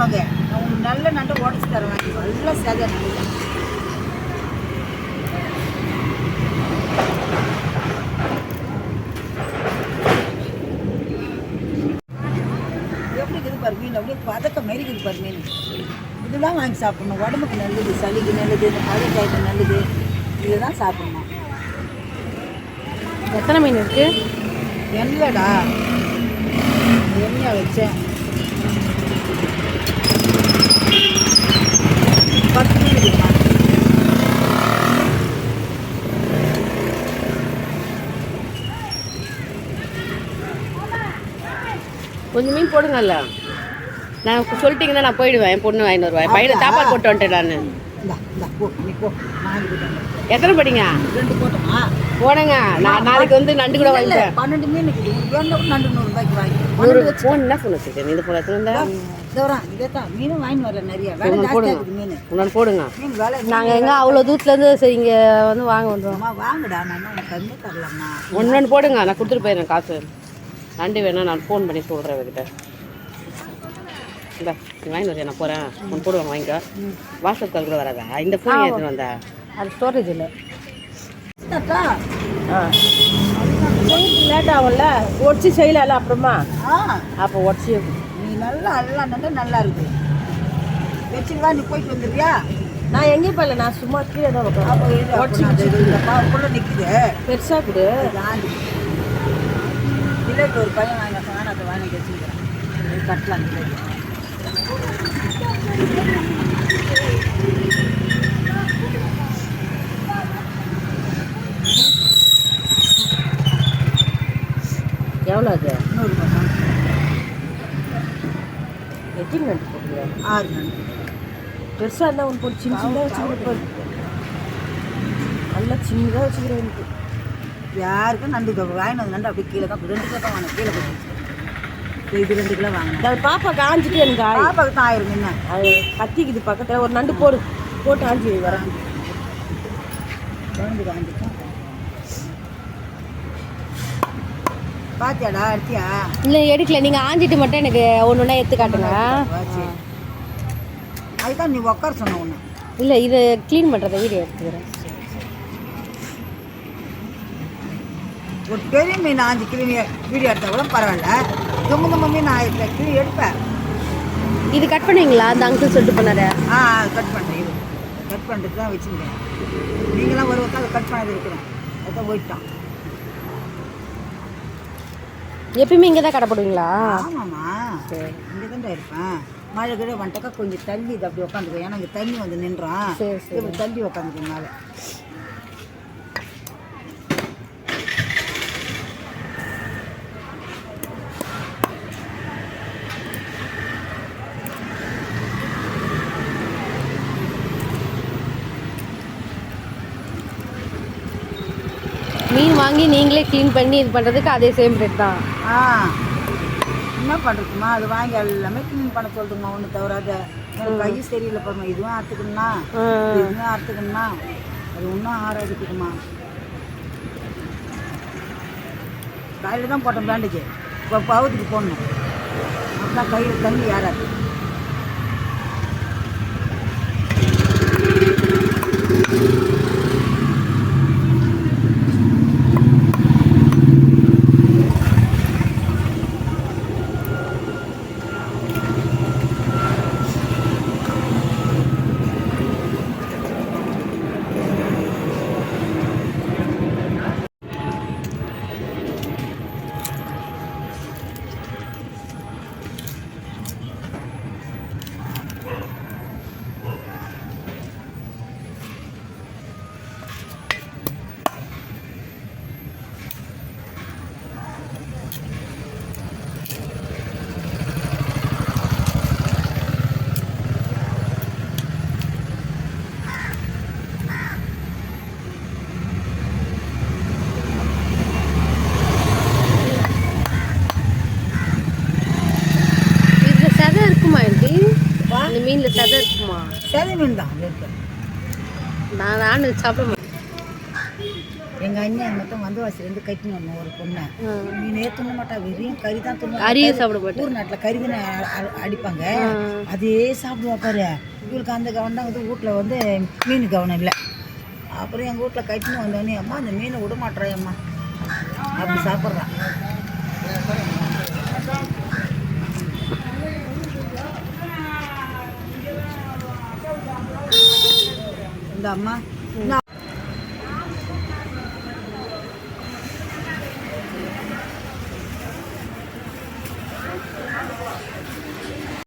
வாங்க நான் உங்களுக்கு நல்ல நண்டு உடச்சி தரேன். வாங்கி நல்லா சதை நல்ல எப்படி இருக்குது பாரு மீன்? அப்படியே பதக்க மாரி இருக்குது பாரு மீன். வாங்கி சாப்பிடணும். உடம்புக்கு நல்லது சளிக்கு நல்லது இந்த பதக்காய்க்கு நல்லது. இதுதான் சாப்பிடணும். எத்தனை மீன் இருக்கு? என்னடா எண்ணெய் வச்சேன் பத்து மீன் இருக்குமா கொஞ்சம் மீன் போடுங்கல்ல. நான் சொல்லிட்டீங்கன்னா நான் போயிடுவேன். என் பொண்ணு வாங்கிட்டு வருவேன் பையனை சாப்பாடு போட்டு வந்துட்டேன் நான். எத்தனை படிங்க? போடுங்க. நான் நாளைக்கு வந்து நண்டு கூட வாங்கிட்டேன் பன்னெண்டு மீன் நண்டு நூறு ரூபாய்க்கு வாங்கி ஃபோன் என்ன ஃபோன் வச்சுருக்கேன் இந்த ஃபோன் எடுத்துன்னு வந்தா இதோரம் இதே தான். மீனும் வாங்கி வரல நிறைய. வேலை ஜாஸ்தியாக போடுங்க. போடுங்க. நாங்கள் எங்கே அவ்வளோ தூரத்துலேருந்து சரி இங்கே வந்து வாங்க வந்துடுவோம் வாங்கடா. நான் ஒன்று போடுங்க. நான் கொடுத்துட்டு போயிடுறேன் காசு. நண்டு வேணா நான் ஃபோன் பண்ணி சொல்கிறேன் இவகிட்ட இந்த நீ வாங்கிட்டு வரியா? நான் போகிறேன் ஒன்று போடுவாங்க வாங்கிக்க. வாட்ஸ்அப் கால் கூட வராதா? இந்த ஃபோன் எடுத்துன்னு வந்தா? அது ஸ்டோரேஜ் இல்லை. லேட் ஆகும்ல? ஒடிச்சு செய்யலாம்ல அப்புறமா? ஆ. அப்போ உடச்சி நீ நல்லா நல்லா நல்லா நல்லா இருக்கு. வச்சுட்டு வா நீ போயிட்டு வந்துடுறியா? நான் எங்கேயும் போகல. நான் சும்மா கீழே தான் உட்காந்து பாவக்குள்ள நிற்குது பெருசாக கொடு. பிள்ளைக்கு ஒரு பையன் வாங்கின சொன்னா அதை வாங்கி வச்சுக்கிறேன். கட்டலாம் பிள்ளைக்கு எவ்வளோ அது? நூறுரூபா எத்தனை நண்டு போடுங்க ஆறு நண்டு பெருசாக இருந்தால் ஒன்று போட்டு சின்ன சின்னதாக வச்சுக்கிறேன். நல்லா சின்னதாக வச்சுக்கிறேன் எனக்கு. யாருக்கும் நண்டு வாங்கினது வந்து நண்டு அப்படியே கீழே தான் ரெண்டு கிலோ தான் வாங்கினேன். கீழே போட்டு இது ரெண்டு கிலோ வாங்கினேன். அது பாப்பா காஞ்சிட்டு எனக்கு பாப்பாவுக்கு தான் ஆயிரம் என்ன? அது கத்திக்குது பக்கத்தில். ஒரு நண்டு போடு. போட்டு ஆஞ்சி வரேன். குழந்தை வாங்கிட்டோம் பாத்தியாடா எடுத்தியா? இல்லை எடுக்கல. நீங்கள் ஆஞ்சிட்டு மட்டும் எனக்கு ஒன்று ஒன்றா எடுத்து காட்டுங்க. அதுதான் நீ உட்கார சொன்ன ஒன்று இல்லை இது க்ளீன் பண்ணுறத வீடியோ எடுத்துக்கிறேன். ஒரு பெரிய மீன் அஞ்சு கிலோ வீடியோ எடுத்தா கூட பரவாயில்ல. தொம்பு தொம்பு மீன் ஆயிரத்தி கிலோ எடுப்பேன். இது கட் பண்ணுவீங்களா? அந்த அங்கிள் சொல்லிட்டு பண்ணாரு ஆ கட் பண்ணுறேன் இது கட் பண்ணிட்டு தான் வச்சுருக்கேன். நீங்களாம் ஒரு அதை கட் பண்ணாத இருக்கிறேன். அதான் போயிட்டான். எப்பயுமே இங்கே தான் கடை போடுவீங்களா? ஆமாம்மா. இங்கே தான் இருப்பேன். மழை கிழ வந்துட்டாக்கா கொஞ்சம் தள்ளி இது அப்படி உட்காந்துக்கோ ஏன்னா இங்கே தண்ணி வந்து சரி, சரி. இப்படி தள்ளி உட்காந்துக்கோ மேலே. மீன் வாங்கி நீங்களே க்ளீன் பண்ணி இது பண்ணுறதுக்கு அதே சேம் ரேட் தான். ஆ. என்ன பண்ணுறதுமா அது வாங்கி எல்லாமே க்ளீன் பண்ண சொல்லுங்கம்மா ஒன்று தவிராத எனக்கு கை சரியில்லை பாருமா இதுவும் அறுத்துக்கணும்னா இதுவும் அறுத்துக்கணும்னா அது ஒன்றும் ஆறாதுக்குமா காலையில் தான் போட்டேன் பேண்டேஜ் இப்போ பவுத்துக்கு போடணும். அப்பதான் கையில் தண்ணி ஏறாது இதில் சதை இருக்குமா எப்படி இந்த மீனில் சதை இருக்குமா? சரி மீன் தான் நான் நான் சாப்பிட மாட்டேன் எங்கள் அண்ணன் மொத்தம் வந்து வாசிலேருந்து கட்டின்னு வரணும் ஒரு பொண்ணை. மீனே துண்ண மாட்டா வெறும் கறி தான் துண்ண அரிய சாப்பிட மாட்டேன். ஊர் நாட்டில் கறி தானே அடிப்பாங்க. அதே சாப்பிடுவா பாரு. இவளுக்கு அந்த கவனம் தான் வந்து வீட்டில் வந்து மீன் கவனம் இல்லை. அப்புறம் எங்கள் வீட்டில் கட்டின்னு வந்தோடனே அம்மா அந்த மீனை விட மாட்டேறா அம்மா அப்படி சாப்பிட்றான். இந்த அம்மா இந்த